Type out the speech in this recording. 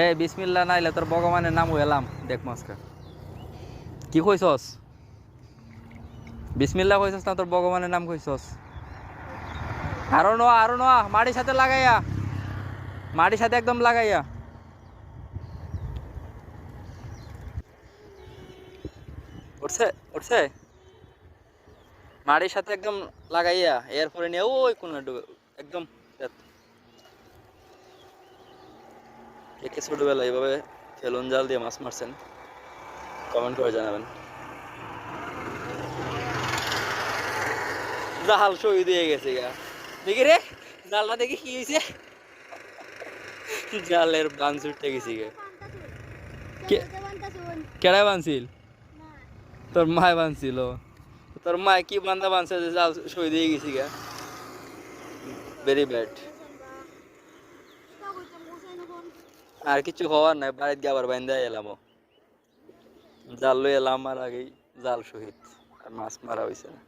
এ বিসমিল্লা নাইলে তোর ভগবানের নাম এলাম। দেখ মাসকা কি কইছস? বিসমিল্লা কইছস না তোর ভগবানের নাম কইছস? আরও নোয়া আরও নোয়া মাটির সাথে লাগাইয়া। মাটির সাথে একদম লাগাইয়া। উঠছে উঠছে? মাটির সাথে একদম লাগাইয়া, এরপরে নিয়ে ওই কোন একদম একে ছোটবেলা এইভাবে ফেলুন জাল দিয়ে মাছ মারছেন কমেন্ট করে জানাবেন। জাল শহীদ দিয়ে গেছে গা। দেখি রে, জালটা দেখি কি হয়েছে জালের বান ছুটতে গেছি গে। কে- কেডাই বানছিল? তোর মায় বানছিল। তোর মায় কি বান্দা বানছে জাল শহীদ দিয়ে গেছি গা। ভেরি ব্যাড আর কিছু হওয়ার নাই, বাড়িতে আবার বাইন্দা এলাম জাল লই এলাম আর আগেই জাল সহিত, আর মাছ মারা হয়েছে না।